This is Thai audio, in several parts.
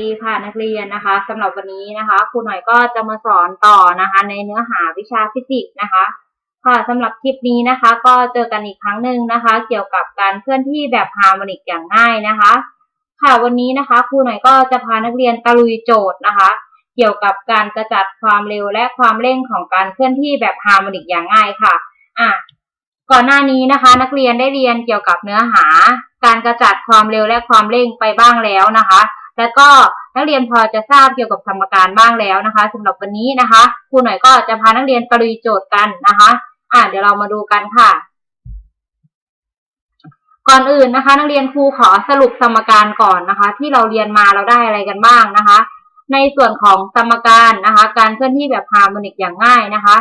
ดีค่ะนักเรียนนะคะสำหรับวันนี้นะคะครูหน่อยก็จะมาสอนต่อนะคะ ในเนื้อหาวิชาฟิสิกส์นะคะ ค่ะสำหรับคลิปนี้นะคะ ก็เจอกันอีกครั้งหนึ่งนะคะ เกี่ยวกับการเคลื่อนที่แบบฮาร์โมนิกอย่างง่ายนะคะ ค่ะวันนี้นะคะครูหน่อยก็จะพานักเรียนตะลุยโจทย์นะคะ เกี่ยวกับการกระจัดความเร็วและความเร่งของการเคลื่อนที่แบบฮาร์โมนิกอย่างง่ายค่ะอะก่อนหน้านี้นะคะ นักเรียนได้เรียนเกี่ยวกับเนื้อหา การกระจัดความเร็วและความเร่งไปบ้างแล้วนะคะ แล้วก็นักเรียนพอจะทราบเกี่ยวกับสมการบ้างแล้วนะคะสำหรับวันนี้นะคะครูหน่อยก็จะพานักเรียนตะลุยโจทย์กันนะคะ อะเดี๋ยวเรามาดูกันค่ะ ก่อนอื่นนะคะ นักเรียนครูขอสรุปสมการก่อนนะคะ ที่เราเรียนมาเราได้อะไรกันบ้างนะคะ ในส่วนของสมการนะคะ การเคลื่อนที่แบบฮาร์โมนิกอย่างง่ายนะคะ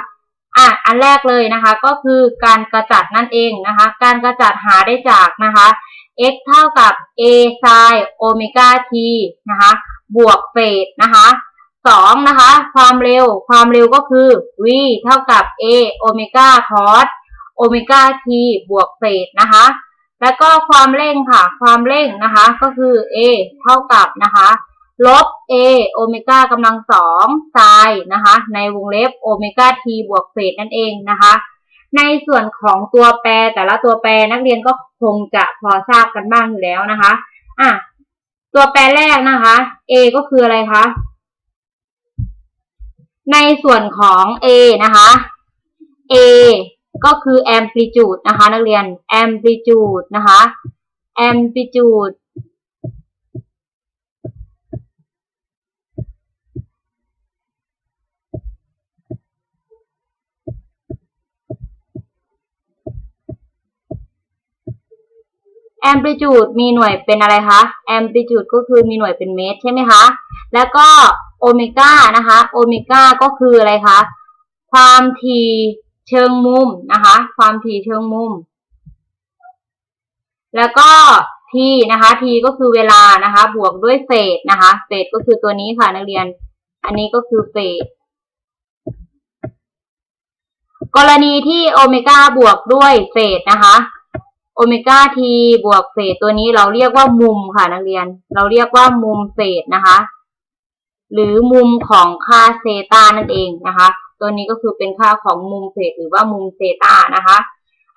อะอันแรกเลยนะคะก็คือการกระจัดนั่นเองนะคะ การกระจัดหาได้จากนะคะ x เท่ากับ a sin โอเมก้า t นะคะ บวกเฟสนะคะสองนะคะ ความเร็ว ความเร็วก็คือ v เท่ากับ a โอเมก้า cos โอเมก้า t บวกเฟสนะคะ แล้วก็ความเร่งค่ะ ความเร่งนะคะ ก็คือ a เท่ากับนะคะ ลบ a โอเมก้ากำลังสองไซน์นะคะ ในวงเล็บโอเมก้า t บวกเฟสนั่นเองนะคะ ในส่วนของตัวแปรแต่ละตัวแปรนักเรียนก็คงจะพอทราบกันบ้างอยู่แล้วนะคะอะตัวแปรแรกนะคะ a ก็คืออะไรคะในส่วนของ a นะคะ a ก็คือ amplitude นะคะ นักเรียน amplitude นะคะ amplitude แอมพลิจูดมีหน่วยเป็นอะไรคะแอมพลิจูดก็คือมีหน่วยเป็นเมตรใช่ไหมคะ แล้วก็โอเมก้านะคะโอเมก้าก็คืออะไรคะความถี่เชิงมุมนะคะ ความถี่เชิงมุม แล้วก็ t นะคะ t ก็คือเวลานะคะ บวกด้วยเฟสนะคะเฟสก็คือตัวนี้ค่ะนักเรียน อันนี้ก็คือเฟสกรณีที่โอเมก้าบวกด้วยเฟสนะคะ โอเมก้าทีบวกเฟสตัวนี้เราเรียกว่ามุมค่ะนักเรียน เราเรียกว่ามุมเฟสนะคะ หรือมุมของค่าเซตานั่นเองนะคะ ตัวนี้ก็คือเป็นค่าของมุมเฟสหรือว่ามุมเซตานะคะ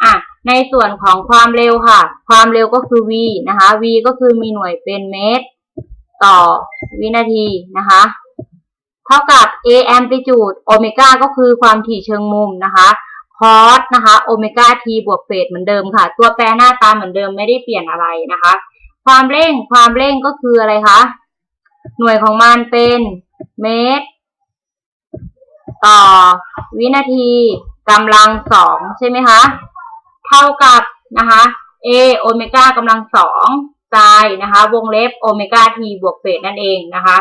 อะในส่วนของความเร็วค่ะ ความเร็วก็คือ v นะคะ v ก็คือมีหน่วยเป็นเมตร ต่อวินาทีนะคะ เท่ากับ a amplitude โอเมก้าก็คือความถี่เชิงมุมนะคะ คอสนะคะโอเมก้าทีบวกเฟสเหมือนเดิมค่ะ ตัวแปรหน้าตาเหมือนเดิมไม่ได้เปลี่ยนอะไรนะคะ ความเร่งความเร่งก็คืออะไรคะหน่วยของมันเป็นเมตร ต่อวินาทีกำลังสองใช่ไหมคะ เท่ากับนะคะ a โอเมก้ากำลังสองไซน์นะคะ วงเล็บโอเมก้าทีบวกเฟสนั่นเองนะคะ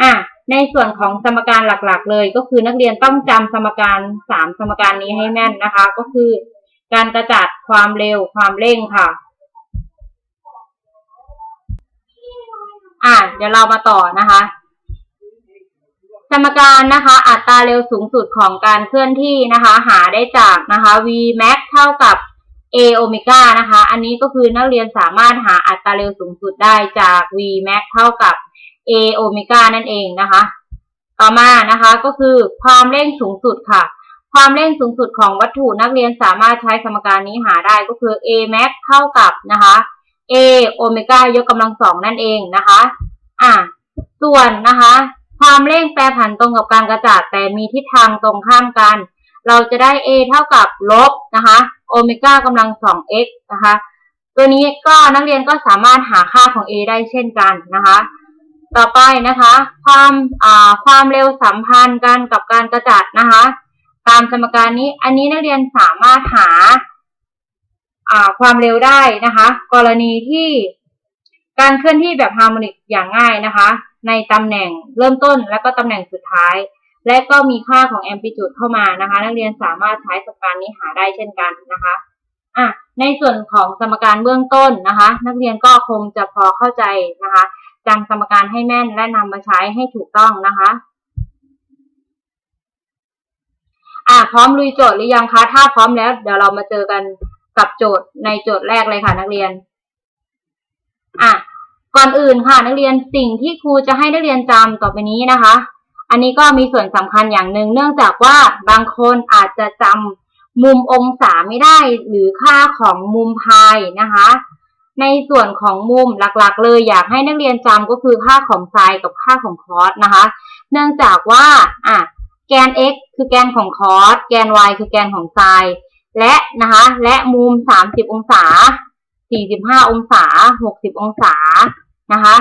อะ ในส่วนของสมการหลักๆ เลย ก็คือนักเรียนต้องจำสมการสามสมการนี้ให้แม่นนะคะ ก็คือ การกระจัดความเร็วความเร่งค่ะ อะเดี๋ยวเรามาต่อนะคะ สมการนะคะ อัตราเร็วสูงสุดของการเคลื่อนที่นะคะ หาได้จากนะคะ v max เท่ากับ a โอเมก้านะคะ อันนี้ก็คือนักเรียนสามารถหาอัตราเร็วสูงสุดได้จาก v max เท่ากับ a โอเมก้านั่นเองนะคะ ต่อมานะคะก็คือความเร่งสูงสุดค่ะ ความเร่งสูงสุดของวัตถุนักเรียนสามารถใช้สมการนี้หาได้ก็คือ a max เท่ากับนะคะ a โอเมก้ายกกำลังสองนั่นเองนะคะ อะส่วนนะคะ ความเร่งแปรผันตรงกับการกระจัดแต่มีทิศทางตรงข้ามกัน เราจะได้ a เท่ากับลบนะคะโอเมก้ากำลังสอง x นะคะ ตัวนี้ก็นักเรียนก็สามารถหาค่าของ a ได้เช่นกันนะคะ ต่อไปนะคะ ความอ่าความเร็วสัมพันธ์กันกับการกระจัดนะคะ ตามสมการนี้อันนี้นักเรียนสามารถหาอ่าความเร็วได้นะคะ กรณีที่การเคลื่อนที่แบบฮาร์โมนิกอย่างง่ายนะคะ ในตำแหน่งเริ่มต้นและก็ตำแหน่งสุดท้าย และก็มีค่าของแอมพลิจูดเข้ามานะคะ นักเรียนสามารถใช้สมการนี้หาได้เช่นกันนะคะอะในส่วนของสมการเบื้องต้นนะคะ นักเรียนก็คงจะพอเข้าใจนะคะ จำสมการให้แม่นและนำมาใช้ให้ถูกต้องนะคะอะพร้อมลุยโจทย์หรือยังคะ ถ้าพร้อมแล้ว เดี๋ยวเรามาเจอกันกับโจทย์ในโจทย์แรกเลยค่ะนักเรียน อะ ก่อนอื่นค่ะนักเรียนสิ่งที่ครูจะให้นักเรียนจำต่อไปนี้นะคะ อันนี้ก็มีส่วนสำคัญอย่างหนึ่ง เนื่องจากว่าบางคนอาจจะจำมุมองศาไม่ได้ หรือค่าของมุมพายนะคะ ในส่วนของมุมหลักๆ เลยอยากให้นักเรียนจำก็คือค่าของไซน์กับค่าของคอสนะคะ เนื่องจากว่าอะแกน x คือแกนของคอสแกน y คือแกนของไซน์และนะคะและมุม 30 องศา 45 องศา 60 องศานะคะ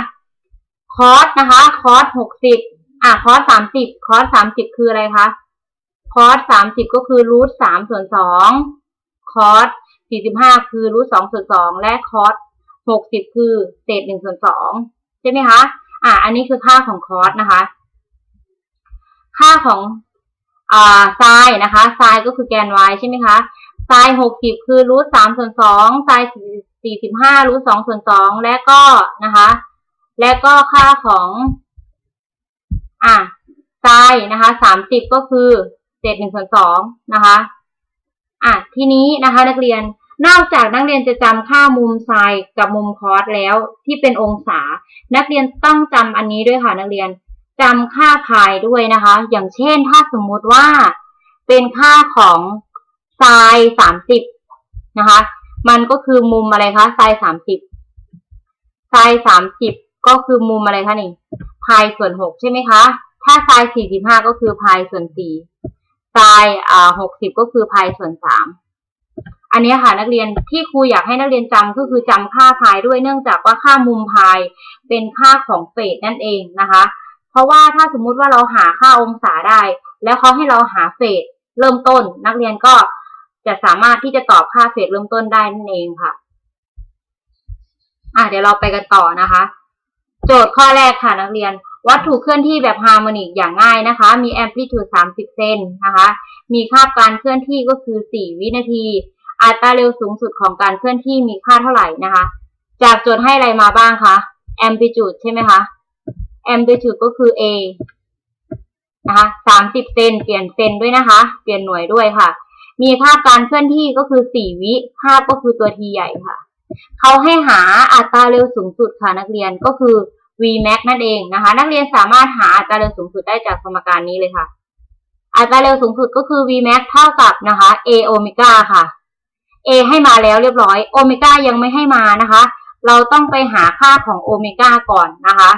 คอสนะคะคอส 60อะคอส 30คอส 30 คืออะไรคะคอส 30 ก็คือรูท3ส่วน2คอส45 คือรูท2ส่วน2และคอส 60คือเศษ1ส่วน2ใช่ไหมคะ อะอันนี้คือค่าของคอสนะคะ ค่าของอ่าไซน์นะคะไซน์ก็คือแกน y ใช่ไหมคะไซน์60คือรูท3ส่วน2ไซน์45รูท2ส่วน2และก็นะคะ และก็ค่าของอะไซน์นะคะ30ก็คือเศษ1ส่วน2นะคะ อะทีนี้นะคะ นักเรียน นอกจากนักเรียนจะจำค่ามุมไซน์กับมุมคอสแล้วที่เป็นองศา นักเรียนต้องจำอันนี้ด้วยค่ะนักเรียนจำค่าพายด้วยนะคะ อย่างเช่นถ้าสมมุติว่าเป็นค่าของไซน์30นะคะ มันก็คือมุมอะไรคะไซน์30ไซน์30ก็คือมุมอะไรคะนี่พายส่วน6ใช่ไหมคะ ถ้าไซน์45ก็คือพายส่วน4ไซน์อ่า60ก็คือพายส่วน3 อันนี้ค่ะนักเรียนที่ครูอยากให้นักเรียนจำก็คือจำค่าพายด้วยเนื่องจากว่าค่ามุมพายเป็นค่าของเฟสนั่นเองนะคะ เพราะว่าถ้าสมมุติว่าเราหาค่าองศาได้ แล้วเขาให้เราหาเฟสเริ่มต้น นักเรียนก็จะสามารถที่จะตอบค่าเฟสเริ่มต้นได้นั่นเองค่ะอะเดี๋ยวเราไปกันต่อนะคะ โจทย์ข้อแรกค่ะนักเรียน วัตถุเคลื่อนที่แบบฮาร์โมนิกอย่างง่ายนะคะ มีแอมพลิทูด30 เซนนะคะ มีค่าการเคลื่อนที่ก็คือ 4 วินาที อัตราเร็วสูงสุดของการเคลื่อนที่มีค่าเท่าไหร่นะคะ จากโจทย์ให้อะไรมาบ้างคะแอมพลิจูดใช่ไหมคะแอมพลิจูดก็คือ a นะคะ30เซนเปลี่ยนเซนด้วยนะคะ เปลี่ยนหน่วยด้วยค่ะ มีภาพการเคลื่อนที่ก็คือ4วิภาพก็คือตัว t ใหญ่ค่ะ เขาให้หาอัตราเร็วสูงสุดค่ะนักเรียนก็คือ vmax นั่นเองนะคะ นักเรียนสามารถหาอัตราเร็วสูงสุดได้จากสมการนี้เลยค่ะ อัตราเร็วสูงสุดก็คือ vmax เท่ากับนะคะ a โอเมก้าค่ะ a ให้มาแล้วเรียบร้อยโอเมก้ายังไม่ให้มานะคะ เราต้องไปหาค่าของโอเมก้าก่อนนะคะ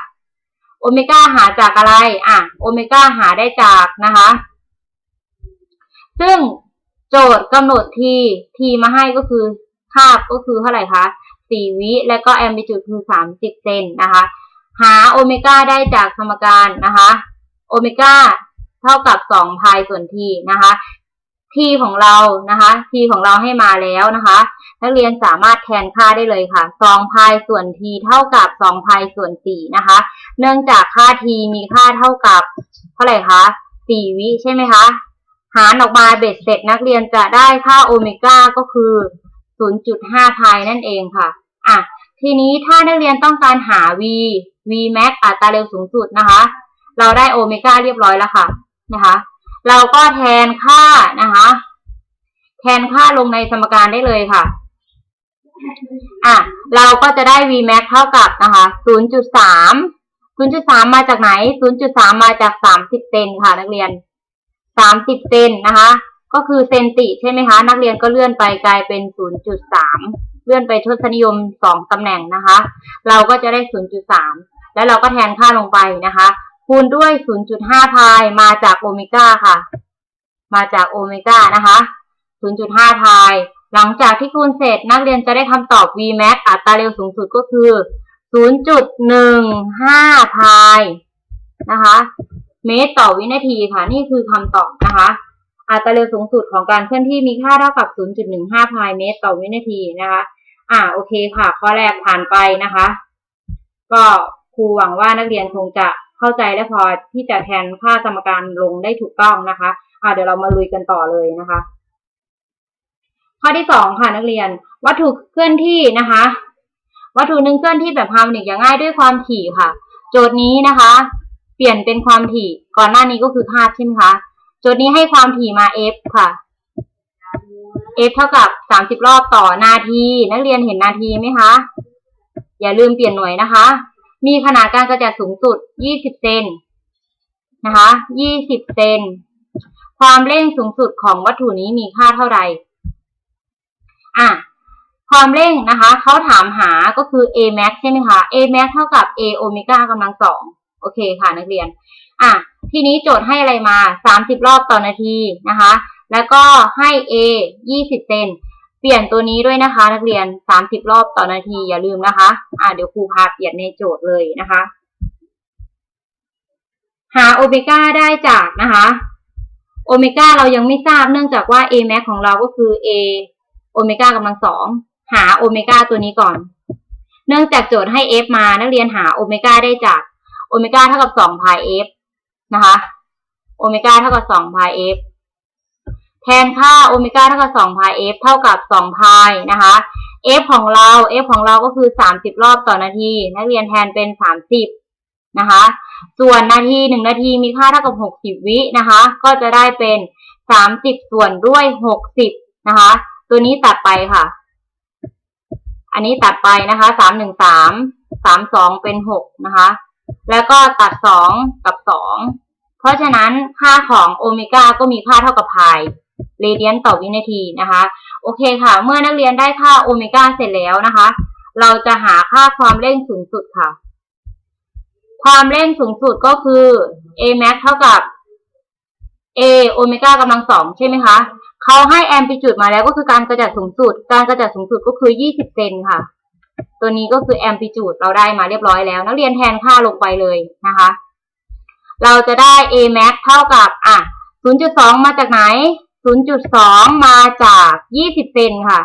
โอเมก้าหาจากอะไรอะโอเมก้าหาได้จากนะคะ ซึ่งโจทย์กำหนดทีทีมาให้ก็คือคาบก็คือเท่าไหร่คะสี่วิแล้วก็แอมบิจูดคือสามสิบเซนนะคะ หาโอเมก้าได้จากสมการนะคะโอเมก้าเท่ากับสองพายส่วนทีนะคะ ทีของเรานะคะทีของเราให้มาแล้วนะคะ นักเรียนสามารถแทนค่าได้เลยค่ะสองพายส่วนทีเท่ากับสองพายส่วนสี่นะคะ เนื่องจากค่าทีมีค่าเท่ากับเท่าไหร่คะสี่วิใช่ไหมคะ หารออกมาเบ็ดเสร็จนักเรียนจะได้ค่าโอเมก้าก็คือ 0.5พายนั่นเองค่ะอะทีนี้ถ้านักเรียนต้องการหา v v max อัตราเร็วสูงสุดนะคะ เราได้โอเมก้าเรียบร้อยแล้วค่ะนะคะ เราก็แทนค่านะคะ แทนค่าลงในสมการได้เลยค่ะ อะ เราก็จะได้ v max เท่ากับนะคะ 0.3 0.3 มาจากไหน 0.3 มาจาก 30 เซนค่ะ นักเรียน 30 เซนนะคะ ก็คือเซนติใช่ไหมคะ นักเรียนก็เลื่อนไปกลายเป็น 0.3 เลื่อนไปทศนิยม 2 ตำแหน่งนะคะ เราก็จะได้ 0.3 แล้วเราก็แทนค่าลงไปนะคะ คูณด้วย 0.5 พายมาจากโอเมก้าค่ะ มาจากโอเมก้านะคะ 0.5 พาย หลังจากที่คูณเสร็จนักเรียนจะได้คำตอบ Vmax อัตราเร็วสูงสุดก็คือ 0.15 พายนะคะ เมตรต่อวินาทีค่ะ นี่คือคำตอบนะคะ อัตราเร็วสูงสุดของการเคลื่อนที่มีค่าเท่ากับ 0.15 พายเมตรต่อวินาทีนะคะ อ่าโอเคค่ะ ข้อแรกผ่านไปนะคะ ก็ครูหวังว่านักเรียนคงจะ เข้าใจและพอที่จะแทนค่าสมการลงได้ถูกต้องนะคะอ่าเดี๋ยวเรามาลุยกันต่อเลยนะคะ ข้อที่สองค่ะนักเรียน วัตถุเคลื่อนที่นะคะ วัตถุหนึ่งเคลื่อนที่แบบฮาร์โมนิกอย่างง่ายด้วยความถี่ค่ะ โจทย์นี้นะคะ เปลี่ยนเป็นความถี่ก่อนหน้านี้ก็คือคาดใช่ไหมคะโจทย์นี้ให้ความถี่มา f ค่ะ f เท่ากับ30รอบต่อนาที นักเรียนเห็นนาทีไหมคะ อย่าลืมเปลี่ยนหน่วยนะคะ มีขนาดการกระจัดสูงสุด 20 เซนนะคะ 20 เซน ความเร่งสูงสุดของวัตถุนี้มีค่าเท่าใดอะ ความเร่งนะคะ เขาถามหาก็คือ a max ใช่ไหมคะ a max เท่ากับ a โอเมก้ากำลังสอง โอเคค่ะนักเรียน อะ ทีนี้โจทย์ให้อะไรมา 30 รอบต่อนาทีนะคะ แล้วก็ให้ a 20 เซน เปลี่ยนตัวนี้ด้วยนะคะ นักเรียน 30 รอบต่อนาทีอย่าลืมนะคะ อะเดี๋ยวครูพาเปลี่ยนในโจทย์เลยนะคะ หาโอเมก้าได้จากนะคะโอเมก้าเรายังไม่ทราบเนื่องจากว่า a max ของเราก็คือ a โอเมก้ากำลังสองหาโอเมก้าตัวนี้ก่อน เนื่องจากโจทย์ให้ f มานักเรียนหาโอเมก้าได้จากโอเมก้าเท่ากับสองพาย f นะคะโอเมก้าเท่ากับสองพาย f แทนค่าโอเมก้าเท่ากับสองพาย f เท่ากับสองพายนะคะ f ของเรา f ของเราก็คือสามสิบรอบต่อนาที นักเรียนแทนเป็นสามสิบนะคะ ส่วนนาทีหนึ่งนาทีมีค่าเท่ากับหกสิบวินะคะ ก็จะได้เป็นสามสิบส่วนด้วยหกสิบนะคะ ตัวนี้ตัดไปค่ะ อันนี้ตัดไปนะคะสามหนึ่งสามสามสองเป็นหกนะคะ แล้วก็ตัดสองกับสองเพราะฉะนั้นค่าของโอเมก้าก็มีค่าเท่ากับพาย เรเดียนต่อวินาทีนะคะ โอเคค่ะ เมื่อนักเรียนได้ค่าโอเมก้าเสร็จแล้วนะคะ เราจะหาค่าความเร่งสูงสุดค่ะ ความเร่งสูงสุดก็คือ a max เท่ากับ a โอเมก้ากำลังสองใช่ไหมคะเขาให้แอมพลิจูดมาแล้วก็คือการกระจัดสูงสุด การกระจัดสูงสุดก็คือ 20 เซนค่ะ ตัวนี้ก็คือแอมพลิจูดเราได้มาเรียบร้อยแล้ว นักเรียนแทนค่าลงไปเลยนะคะ เราจะได้ a max เท่ากับอะ0.2 มาจากไหน 0.2 มาจาก 20 เซนค่ะ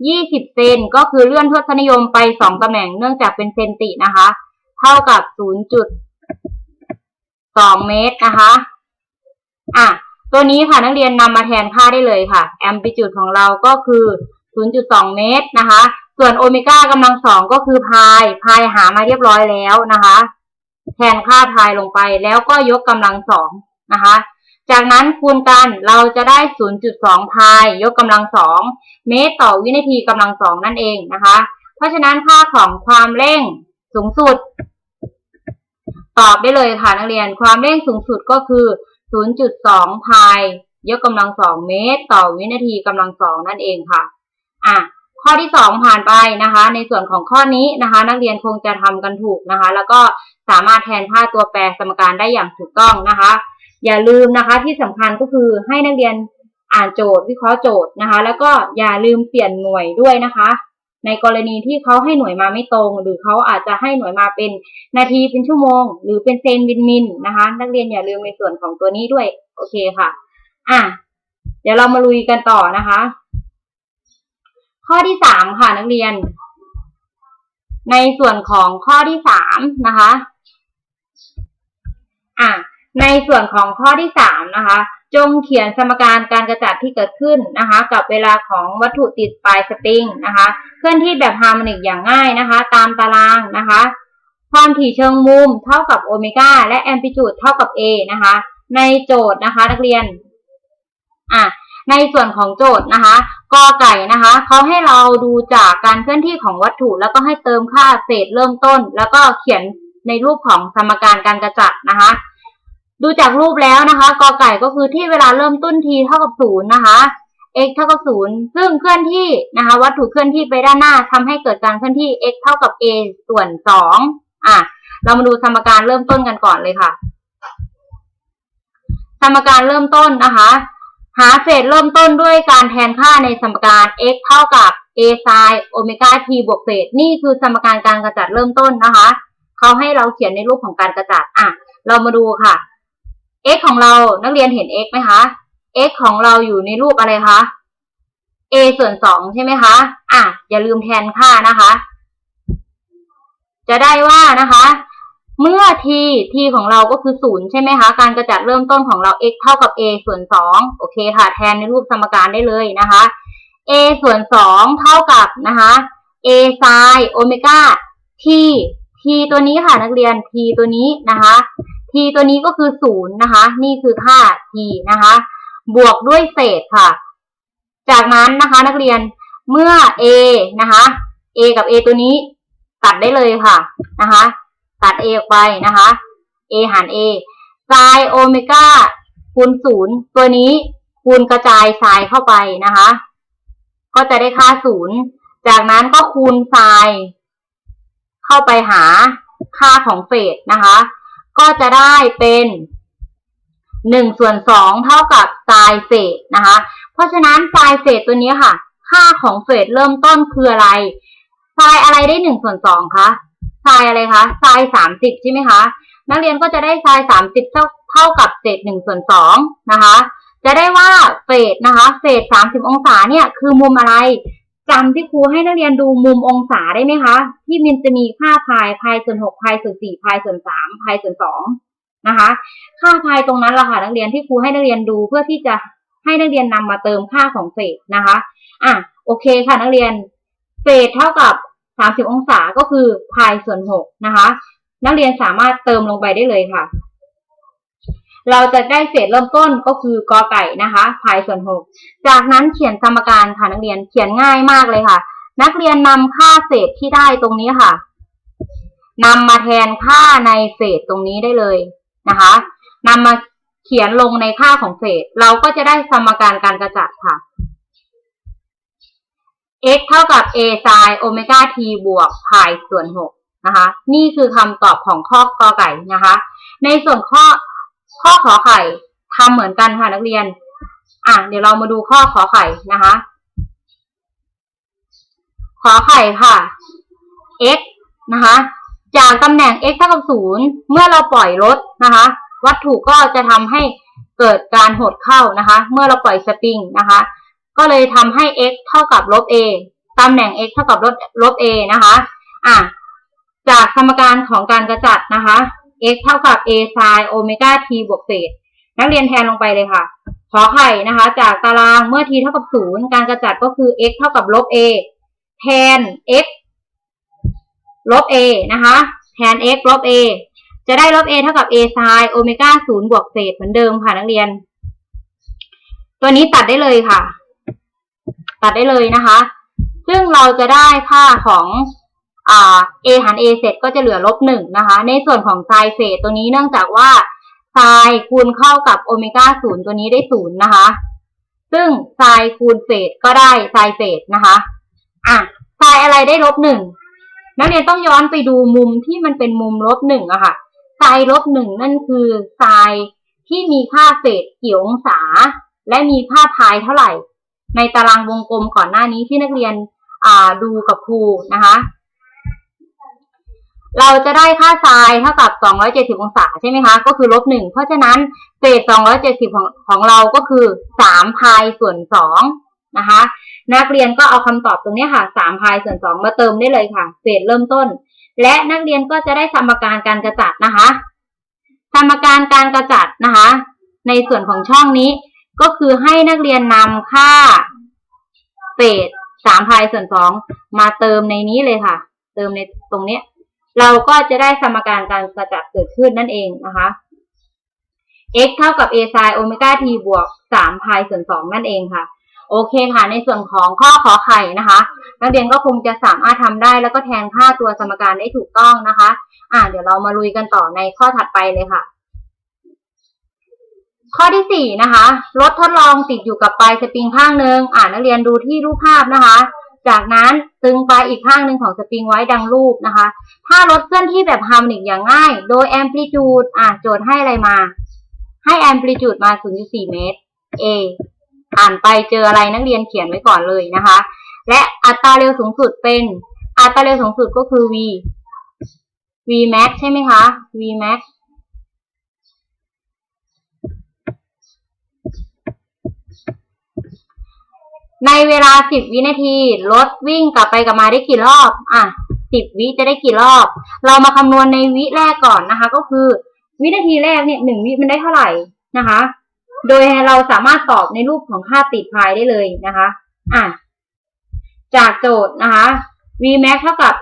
20 เซนก็คือเลื่อนทศนิยมไป 2ตำแหน่งเนื่องจากเป็นเซนตินะคะ เท่ากับ 0.2 เมตรนะคะ อะ ตัวนี้ค่ะนักเรียนนำมาแทนค่าได้เลยค่ะ แอมพลิจูดของเราก็คือ 0.2 เมตรนะคะ ส่วนโอเมก้ากำลังสองก็คือพาย พายหามาเรียบร้อยแล้วนะคะ แทนค่าพายลงไปแล้วก็ยกกำลังสองนะคะ จากนั้นคูณกันเราจะได้ 0.2 พายยกกำลังสองเมตรต่อวินาทีกำลังสองนั่นเองนะคะ เพราะฉะนั้นค่าของความเร่งสูงสุด ตอบได้เลยค่ะนักเรียน ความเร่งสูงสุดก็คือ 0.2 พายยกกำลังสองเมตร ต่อวินาทีกำลังสองนั่นเองค่ะอะข้อที่สองผ่านไปนะคะ ในส่วนของข้อนี้นะคะ นักเรียนคงจะทำกันถูกนะคะ แล้วก็สามารถแทนค่าตัวแปรสมการได้อย่างถูกต้องนะคะ อย่าลืมนะคะที่สำคัญก็คือให้นักเรียนอ่านโจทย์วิเคราะห์โจทย์นะคะ แล้วก็อย่าลืมเปลี่ยนหน่วยด้วยนะคะ ในกรณีที่เขาให้หน่วยมาไม่ตรง หรือเขาอาจจะให้หน่วยมาเป็นนาทีเป็นชั่วโมง หรือเป็นเซนวินมินนะคะ นักเรียนอย่าลืมในส่วนของตัวนี้ด้วยโอเคค่ะ อะ เดี๋ยวเรามาลุยกันต่อนะคะ ข้อที่สามค่ะนักเรียน ในส่วนของข้อที่สามนะคะ อะ ในส่วนของข้อที่สามนะคะ จงเขียนสมการการกระจัดที่เกิดขึ้นนะคะ กับเวลาของวัตถุติดปลายสปริงนะคะ เคลื่อนที่แบบฮาร์โมนิกอย่างง่ายนะคะ ตามตารางนะคะ ความถี่เชิงมุมเท่ากับโอเมก้าและแอมพลิจูดเท่ากับ a นะคะ ในโจทย์นะคะนักเรียนอะในส่วนของโจทย์นะคะกอไก่นะคะเขาให้เราดูจากการเคลื่อนที่ของวัตถุ แล้วก็ให้เติมค่าเศษเริ่มต้น แล้วก็เขียนในรูปของสมการการกระจัดนะคะ ดูจากรูปแล้วนะคะกอไก่ก็คือที่เวลาเริ่มต้น t เท่ากับศูนย์นะคะ x เท่ากับศูนย์ซึ่งเคลื่อนที่นะคะ วัตถุเคลื่อนที่ไปด้านหน้าทำให้เกิดการเคลื่อนที่ x เท่ากับ a ส่วนสองอะ เรามาดูสมการเริ่มต้นกันก่อนเลยค่ะ สมการเริ่มต้นนะคะ หาเศษเริ่มต้นด้วยการแทนค่าในสมการ x เท่ากับ a sin โอเมก้า t บวกเศษ นี่คือสมการการกระจัดเริ่มต้นนะคะ เขาให้เราเขียนในรูปของการกระจัดอะ เรามาดูค่ะ x ของเรานักเรียนเห็น x ไหมคะ x ของเราอยู่ในรูปอะไรคะ a ส่วนสองใช่ไหมคะ อะ อย่าลืมแทนค่านะคะ จะได้ว่านะคะ เมื่อ t t ของเราก็คือศูนย์ใช่ไหมคะ การกระจัดเริ่มต้นของเรา x เท่ากับ a ส่วนสองโอเคค่ะ แทนในรูปสมการได้เลยนะคะ a ส่วนสองเท่ากับนะคะ a sin โอเมก้า t t ตัวนี้ค่ะนักเรียน t ตัวนี้นะคะ t ตัวนี้ก็คือศูนย์นะคะ นี่คือค่า t นะคะ บวกด้วยเศษค่ะ จากนั้นนะคะนักเรียนเมื่อ a นะคะ a กับ a ตัวนี้ตัดได้เลยค่ะนะคะ ตัด a ออกไปนะคะ a หาร a ไซน์โอเมก้าคูณศูนย์ตัวนี้คูณกระจายไซน์เข้าไปนะคะ ก็จะได้ค่าศูนย์จากนั้นก็คูณไซน์เข้าไปหาค่าของเฟสนะคะ ก็จะได้เป็นหนึ่งส่วนสองเท่ากับไซน์เฟสนะคะ เพราะฉะนั้นไซน์เฟสตัวนี้ค่ะ ค่าของเฟสเริ่มต้นคืออะไรไซน์อะไรได้หนึ่งส่วนสองคะไซน์อะไรคะไซน์สามสิบใช่ไหมคะ นักเรียนก็จะได้ไซน์สามสิบเท่าเท่ากับเศษหนึ่งส่วนสองนะคะ จะได้ว่าเฟสนะคะเฟสสามสิบองศาเนี่ยคือมุมอะไร จำที่ครูให้นักเรียนดูมุมองศาได้ไหมคะ ที่มันจะมีค่าพายพายส่วนหกพายส่วนสี่พายส่วนสามพายส่วนสองนะคะ ค่าพายตรงนั้นแหละค่ะนักเรียนที่ครูให้นักเรียนดูเพื่อที่จะให้นักเรียนนำมาเติมค่าของเฟสนะคะ อะโอเคค่ะนักเรียนเฟสเท่ากับสามสิบองศาก็คือพายส่วนหกนะคะ นักเรียนสามารถเติมลงไปได้เลยค่ะ เราจะได้เศษเริ่มต้นก็คือกอไก่นะคะพายส่วนหกจากนั้นเขียนสมการค่ะนักเรียนเขียนง่ายมากเลยค่ะ นักเรียนนำค่าเศษที่ได้ตรงนี้ค่ะนำมาแทนค่าในเศษตรงนี้ได้เลยนะคะนำมาเขียนลงในค่าของเศษ เราก็จะได้สมการการกระจัดค่ะ x เท่ากับ a sin โอเมก้า t บวกพายส่วนหกนะคะ นี่คือคำตอบของข้อกอไก่นะคะ ในส่วนข้อ ข้อขอไข่ทำเหมือนกันค่ะนักเรียน อะ เดี๋ยวเรามาดูข้อขอไข่นะคะ ขอไข่ค่ะ x นะคะ จากตำแหน่ง x เท่ากับศูนย์เมื่อเราปล่อยลดนะคะ วัตถุก็จะทำให้เกิดการหดเข้านะคะ เมื่อเราปล่อยสปริงนะคะ ก็เลยทำให้ x เท่ากับลบ a ตำแหน่ง x เท่ากับลบลบ a นะคะ อะ จากสมการของการกระจัดนะคะ x เท่ากับ a sin โอเมก้า t บวกเศษ นักเรียนแทนลงไปเลยค่ะ ขอไข่นะคะ จากตารางเมื่อ t เท่ากับศูนย์การกระจัดก็คือ x เท่ากับลบ a แทน x ลบ a นะคะ แทน x ลบ a จะได้ลบ a เท่ากับ a sin โอเมก้าศูนย์บวกเศษเหมือนเดิมค่ะนักเรียน ตัวนี้ตัดได้เลยค่ะ ตัดได้เลยนะคะ ซึ่งเราจะได้ค่าของ อ่า a หาร a เสร็จก็จะเหลือลบหนึ่งนะคะ ในส่วนของไซเฟสตัวนี้เนื่องจากว่าไซคูณเข้ากับโอเมก้าศูนย์ตัวนี้ได้ศูนย์นะคะ ซึ่งไซคูณเฟสก็ได้ไซเฟสนะคะอะไซอะไรได้ลบหนึ่งนักเรียนต้องย้อนไปดูมุมที่มันเป็นมุมลบหนึ่งอะค่ะไซลบหนึ่งนั่นคือไซที่มีค่าเฟสกี่องศา และมีค่าพายเท่าไหร่ ในตารางวงกลมก่อนหน้านี้ที่นักเรียนดูกับครูนะคะ เราจะได้ค่าไซน์เท่ากับ 270 องศาใช่ไหมคะ ก็คือลบหนึ่งเพราะฉะนั้นเศษ 270 ของของเราก็คือ3พายส่วน2นะคะ นักเรียนก็เอาคำตอบตรงนี้ค่ะ3พายส่วน 2 มาเติมได้เลยค่ะ เศษเริ่มต้น และนักเรียนก็จะได้สมการการกระจัดนะคะ สมการการกระจัดนะคะ ในส่วนของช่องนี้ก็คือให้นักเรียนนำค่าเศษสามพายส่วนสองมาเติมในนี้เลยค่ะ เติมในตรงนี้ เราก็จะได้สมการการกระจัดเกิดขึ้นนั่นเองนะคะ x เท่ากับ a sin โอเมก้า t บวกสามพายส่วนสองนั่นเองค่ะ โอเคค่ะ ในส่วนของข้อขอไข่นะคะ นักเรียนก็คงจะสามารถทำได้แล้วก็แทนค่าตัวสมการได้ถูกต้องนะคะ อ่าเดี๋ยวเรามาลุยกันต่อในข้อถัดไปเลยค่ะ ข้อที่สี่นะคะรถทดลองติดอยู่กับปลายสปริงข้างหนึ่งอ่านักเรียนดูที่รูปภาพนะคะ จากนั้นตึงปลายอีกข้างหนึ่งของสปริงไว้ดังรูปนะคะ ถ้ารถเคลื่อนที่แบบฮาร์มนิกอย่างง่าย โดยแอมพลิจูดอ่าโจทย์ให้อะไรมา ให้แอมพลิจูดมา 0.4 เมตร A อ่านไปเจออะไรนักเรียนเขียนไว้ก่อนเลยนะคะ และอัตราเร็วสูงสุดเป็นอัตราเร็วสูงสุดก็คือ v v max ใช่ไหมคะ v max ในเวลา10วินาทีรถวิ่งกลับไปกลับมาได้กี่รอบ อะ10วิจะได้กี่รอบ เรามาคำนวณในวิแรกก่อนนะคะ ก็คือ วินาทีแรกเนี่ย1วิมันได้เท่าไหร่นะคะ โดยเราสามารถตอบในรูปของค่าติดพายได้เลยนะคะ อะ จากโจทย์นะคะ v max เท่ากับ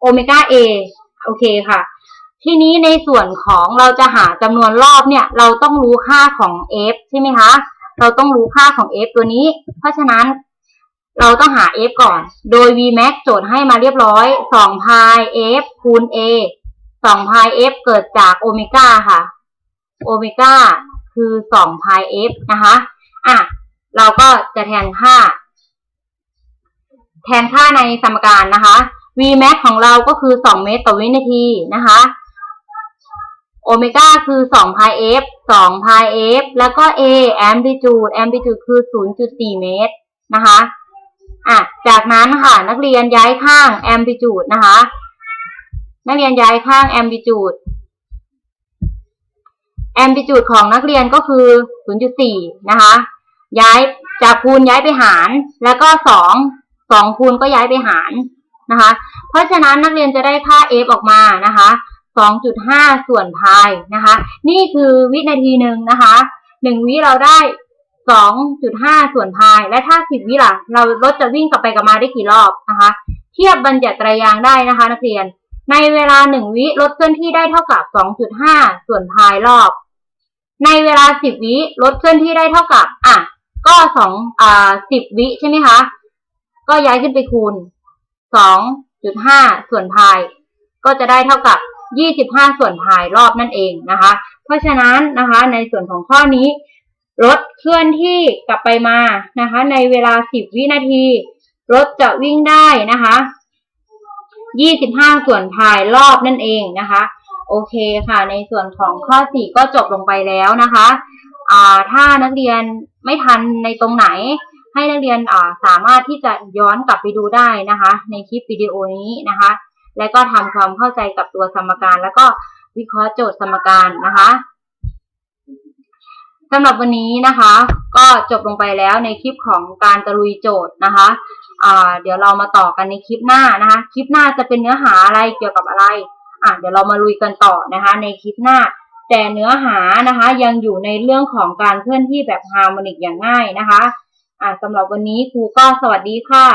โอเมก้า a โอเคค่ะ ทีนี้ในส่วนของเราจะหาจำนวนรอบเนี่ย เราต้องรู้ค่าของ f ใช่ไหมคะ เราต้องรู้ค่าของ f ตัวนี้ เพราะฉะนั้น เราต้องหา f ก่อน โดย v max โจทย์ให้มาเรียบร้อย2 pi f คูณ a สองพาย f เกิดจากโอเมก้าค่ะ โอเมก้าคือสองพาย f นะคะ อะ เราก็จะแทนค่า แทนค่าในสมการนะคะ v max ของเราก็คือ 2 เมตรต่อวินาทีนะคะโอเมก้าคือ2 pi f 2 pi f แล้วก็ a amplitude amplitude คือ 0.4 เมตรนะคะ อะจากนั้นค่ะนักเรียนย้ายข้าง amplitude นะคะ นักเรียนย้ายข้าง amplitude amplitude ของนักเรียนก็คือ 0.4 นะคะ ย้ายจากคูณย้ายไปหาร แล้วก็2 2คูณก็ย้ายไปหารนะคะ เพราะฉะนั้นนักเรียนจะได้ค่า f ออกมานะคะ 2.5 ส่วนพายนะคะ นี่คือวินาทีหนึ่งนะคะ 1 วิเราได้ 2.5ส่วนพาย และถ้า10วิล่ะ เรารถจะวิ่งกลับไปกลับมาได้กี่รอบนะคะ เทียบบัญญัติไตรยางได้นะคะ นักเรียน ในเวลา1วิรถเคลื่อนที่ได้เท่ากับ2.5ส่วนพายรอบ ในเวลา10วิรถเคลื่อนที่ได้เท่ากับ อะ ก็2อ่า10วิใช่ไหมคะ ก็ย้ายขึ้นไปคูณ2.5ส่วนพาย ก็จะได้เท่ากับ25ส่วนพายรอบนั่นเองนะคะ เพราะฉะนั้นนะคะ ในส่วนของข้อนี้ รถเคลื่อนที่กลับไปมานะคะ ในเวลา 10 วินาที รถจะวิ่งได้นะคะ25 ส่วนพายรอบนั่นเองนะคะ โอเคค่ะ ในส่วนของข้อ 4 ก็จบลงไปแล้วนะคะอ่าถ้านักเรียนไม่ทันในตรงไหน ให้นักเรียนอ่าสามารถที่จะย้อนกลับไปดูได้นะคะ ในคลิปวิดีโอนี้นะคะ และก็ทำความเข้าใจกับตัวสมการ แล้วก็วิเคราะห์โจทย์สมการนะคะ สำหรับวันนี้นะคะ ก็จบลงไปแล้วในคลิปของการตะลุยโจทย์นะคะอ่าเดี๋ยวเรามาต่อกันในคลิปหน้านะคะ คลิปหน้าจะเป็นเนื้อหาอะไรเกี่ยวกับอะไรอะเดี๋ยวเรามาลุยกันต่อนะคะ ในคลิปหน้า แต่เนื้อหานะคะ ยังอยู่ในเรื่องของการเคลื่อนที่แบบฮาร์โมนิกอย่างง่ายนะคะอะสำหรับวันนี้ครูก็สวัสดีค่ะ